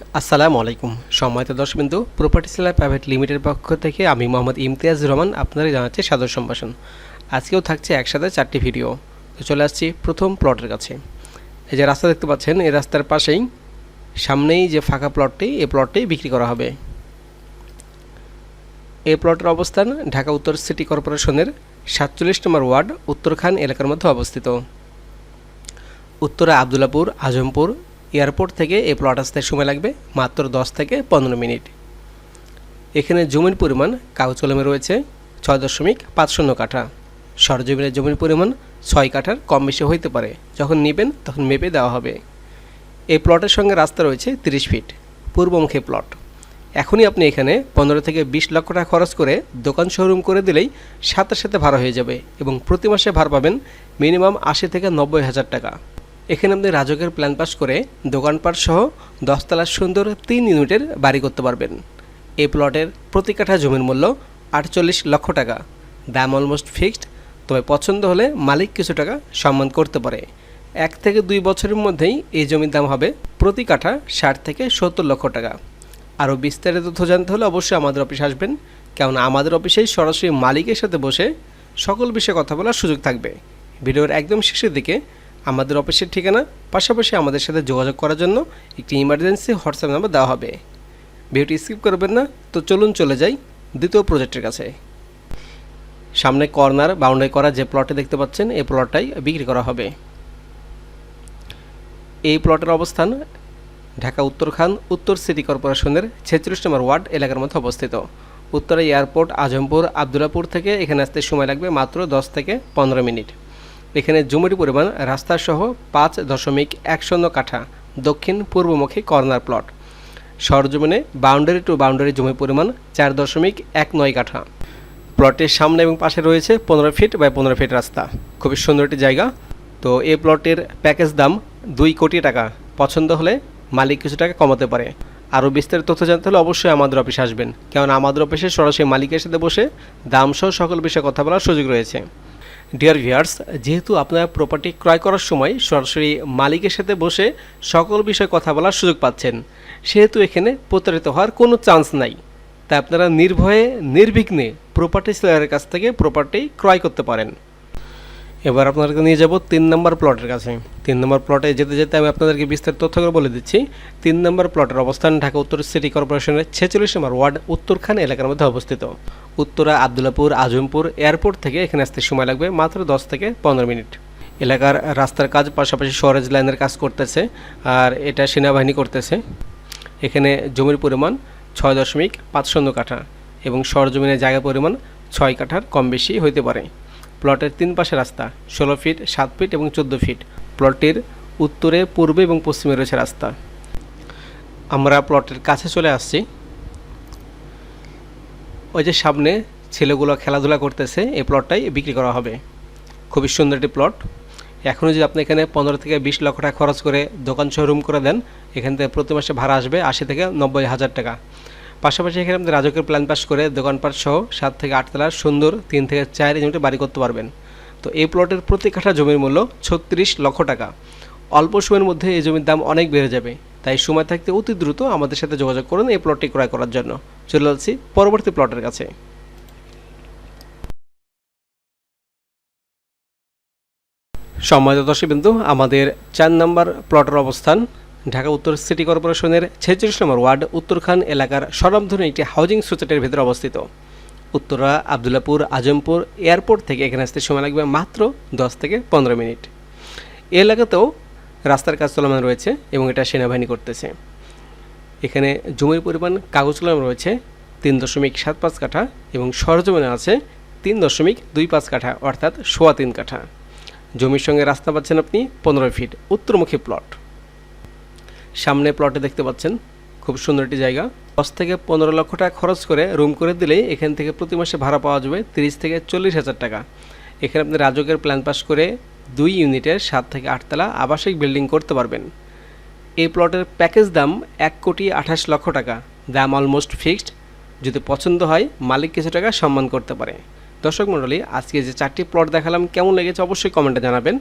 আসসালামু আলাইকুম। সম্মানিত দর্শকবিন্দু প্রপার্টি সেলার প্রাইভেট লিমিটেড পক্ষ থেকে আমি মোহাম্মদ ইমতিয়াজ রহমান আপনাদের জানাচ্ছি সাদর সম্ভাষণ। আজকেও থাকছে একসাথে চারটি ভিডিও। তো চলে আসছি প্রথম প্লটের কাছে। এই যে রাস্তা দেখতে পাচ্ছেন, এই রাস্তার পাশেই, সামনেই যে ফাঁকা প্লটটি এই প্লটটি বিক্রি করা হবে। এই প্লটের অবস্থান ঢাকা উত্তর সিটি কর্পোরেশনের সাতচল্লিশ নম্বর ওয়ার্ড, উত্তরখান এলাকার মধ্যে অবস্থিত। উত্তরে আবদুল্লাপুর, আজমপুর এয়ারপোর্ট থেকে এই প্লট আসতে সময় লাগবে মাত্র দশ থেকে পনেরো মিনিট। এখানে জমির পরিমাণ কাগজ কলমে রয়েছে ছয় দশমিক পাঁচ শূন্য কাঠা। সরজমিনের জমির পরিমাণ ছয় কাঠার কম বেশি হইতে পারে। যখন নেবেন, তখন মেপে দেওয়া হবে। এই প্লটের সঙ্গে রাস্তা রয়েছে তিরিশ ফিট। পূর্বমুখী প্লট এখনই আপনি এখানে পনেরো থেকে বিশ লক্ষ টাকা খরচ করে দোকান শোরুম করে দিলেই সাথে সাথে ভাড়া হয়ে যাবে এবং প্রতি মাসে ভাড়া পাবেন মিনিমাম আশি থেকে নব্বই হাজার টাকা। এখানে আপনি রাজকের প্ল্যান পাস করে দোকানপাট সহ দশতলার সুন্দর তিন ইউনিটের বাড়ি করতে পারবেন। এই প্লটের প্রতি কাঠা জমির মূল্য আটচল্লিশ লক্ষ টাকা। দাম অলমোস্ট ফিক্সড তবে পছন্দ হলে মালিক কিছু টাকা সম্মান করতে পারে। এক থেকে দুই বছরের মধ্যেই এই জমির দাম হবে প্রতি কাঠা ষাট থেকে সত্তর লক্ষ টাকা। আরও বিস্তারিত তথ্য জানতে হলে অবশ্যই আমাদের অফিসে আসবেন, কেননা আমাদের অফিসেই সরাসরি মালিকের সাথে বসে সকল বিষয়ে কথা বলার সুযোগ থাকবে। ভিডিওর একদম শেষের দিকে আমাদের অফিসের ঠিকানা, পাশাপাশি আমাদের সাথে যোগাযোগ করার জন্য একটি ইমার্জেন্সি হোয়াটসঅ্যাপ নাম্বার দেওয়া হবে। ভিডিওটি স্কিপ করবেন না, তো চলুন চলে যাই দ্বিতীয় প্রজেক্টের কাছে। সামনে কর্নার বাউন্ডারি করা যে প্লটে দেখতে পাচ্ছেন, এই প্লটটাই বিক্রি করা হবে। এই প্লটের অবস্থান ঢাকা, উত্তরখান, উত্তর সিটি কর্পোরেশনের ছেচল্লিশ নম্বর ওয়ার্ড এলাকার মধ্যে অবস্থিত। উত্তরে এয়ারপোর্ট আজমপুর আবদুল্লাপুর থেকে এখানে আসতে সময় লাগবে মাত্র দশ থেকে পনেরো মিনিট। এখানে জমির পরিমাণ রাস্তাসহ পাঁচ দশমিক এক শূন্য কাঠা, দক্ষিণ পূর্বমুখী কর্নার প্লট। সরজমিনে বাউন্ডারি টু বাউন্ডারি জমির পরিমাণ চার দশমিক এক নয় কাঠা। প্লটের সামনে এবং পাশে রয়েছে পনেরো ফিট বাই পনেরো ফিট রাস্তা। খুবই সুন্দর একটি জায়গা। তো এই প্লটের প্যাকেজ দাম দুই কোটি টাকা। পছন্দ হলে মালিক কিছু টাকা কমাতে পারে। আরও বিস্তারিত তথ্য জানতে হলে অবশ্যই আমাদের অফিসে আসবেন। কেননা আমাদের অফিসে সরাসরি মালিকের সাথে বসে দাম সহ সকল বিষয়ে কথা বলার সুযোগ রয়েছে। ডিয়ার ভিয়ার্স যেহেতু আপনারা প্রপার্টি ক্রয় করার সময় সরাসরি মালিকের সাথে বসে সকল বিষয়ে কথা বলার সুযোগ পাচ্ছেন, সেহেতু এখানে প্রতারিত হওয়ার কোনো চান্স নাই। তাই আপনারা নির্ভয়ে, নির্বিঘ্নে প্রপার্টি সেলারের কাছ থেকে প্রপার্টি ক্রয় করতে পারেন। এবার আপনাদেরকে নিয়ে যাব তিন নম্বর প্লটের কাছে। তিন নম্বর প্লটে যেতে যেতে আমি আপনাদেরকে বিস্তারিত তথ্য করে বলে দিচ্ছি। তিন নম্বর প্লটের অবস্থান ঢাকা উত্তর সিটি কর্পোরেশনের ছেচল্লিশ নম্বর ওয়ার্ড উত্তরখান এলাকার মধ্যে অবস্থিত। উত্তরা আবদুল্লাপুর আজমপুর এয়ারপোর্ট থেকে এখানে আসতে সময় লাগবে মাত্র দশ থেকে পনেরো মিনিট। এলাকার রাস্তার কাজ পাশাপাশি সরেজ লাইনের কাজ করতেছে আর এটা সেনাবাহিনী করতেছে। এখানে জমির পরিমাণ ছয় দশমিক পাঁচ শূন্য কাঠা এবং সরজমিনের জায়গা পরিমাণ ছয় কাঠার কম বেশি হইতে পারে। প্লটের তিন পাশে রাস্তা, ষোলো ফিট, সাত ফিট এবং চোদ্দ ফিট। প্লটটির উত্তরে, পূর্বে এবং পশ্চিমে রয়েছে রাস্তা। আমরা প্লটের কাছে চলে আসছি। ওই যে সামনে ছেলেগুলো খেলাধুলা করতেছে, এই প্লটটাই বিক্রি করা হবে। খুবই সুন্দর একটি প্লট এখনও যদি আপনি এখানে পনেরো থেকে বিশ লক্ষ টাকা খরচ করে দোকান শোরুম করে দেন, এখান থেকে প্রতি মাসে ভাড়া আসবে আশি থেকে নব্বই হাজার টাকা। পাশাপাশি এখানে আপনি রাজকের প্ল্যান পাস করে দোকানপাট সহ সাত থেকে আটতলার সুন্দর তিন থেকে চার ইউনিটে বাড়ি করতে পারবেন। তো এই প্লটের প্রতি কাঠা জমির মূল্য ছত্রিশ লক্ষ টাকা। অল্প সময়ের মধ্যে এই জমির দাম অনেক বেড়ে যাবে। তাই সময় থাকতে অতি দ্রুত আমাদের সাথে যোগাযোগ করুন এই প্লটটি ক্রয় করার জন্য। চলে যাচ্ছি পরবর্তী প্লটের কাছে। সম্মানিত দর্শকবিন্দু, আমাদের চার নম্বর প্লটের অবস্থান ঢাকা উত্তর সিটি কর্পোরেশনের ছেচল্লিশ নম্বর ওয়ার্ড উত্তরখান এলাকার সরবধরী একটি হাউজিং সোসাইটির ভেতরে অবস্থিত। উত্তরা, আবদুল্লাপুর, আজমপুর এয়ারপোর্ট থেকে এখানে আসতে সময় লাগবে মাত্র দশ থেকে পনেরো মিনিট। এলাকাতেও রাস্তার কাজ চলমান রয়েছে এবং এটা সেনাবাহিনী করতেছে। এখানে জমির পরিমাণ কাগজ কলম রয়েছে তিন দশমিক সাত পাঁচ কাঠা এবং সরজমিনে আছে তিন দশমিক দুই পাঁচ কাঠা, অর্থাৎ সোয়া তিন কাঠা। জমির সঙ্গে রাস্তা পাচ্ছেন আপনি পনেরো ফিট, উত্তরমুখী প্লট। সামনে প্লটে দেখতে পাচ্ছেন খুব সুন্দর একটি জায়গা। দশ থেকে পনেরো লক্ষ টাকা খরচ করে রুম করে দিলেই এখান থেকে প্রতি মাসে ভাড়া পাওয়া যাবে তিরিশ থেকে চল্লিশ হাজার টাকা। এখানে আপনি রাজকের প্ল্যান পাস করে দুই ইউনিটের সাত থেকে আটতলা আবাসিক বিল্ডিং করতে পারবেন। এই প্লটের প্যাকেজ দাম এক কোটি আঠাশ লক্ষ টাকা দাম অলমোস্ট ফিক্সড যদি পছন্দ হয়, মালিক কিছু টাকা সম্মান করতে পারে। দর্শক মণ্ডলী, আজকে যে চারটি প্লট দেখালাম, কেমন লেগেছে অবশ্যই কমেন্টে জানাবেন।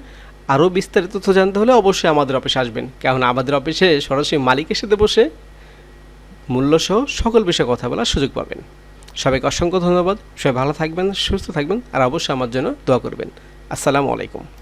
আরও বিস্তারিত তথ্য জানতে হলে অবশ্যই আমাদের অফিসে আসবেন। কেননা আমাদের অফিসে সরাসরি মালিকের সাথে বসে মূল্যসহ সকল বিষয়ে কথা বলার সুযোগ পাবেন। সবাইকে অসংখ্য ধন্যবাদ। সবাই ভালো থাকবেন, সুস্থ থাকবেন, আর অবশ্যই আমার জন্য দোয়া করবেন। আসসালামু আলাইকুম।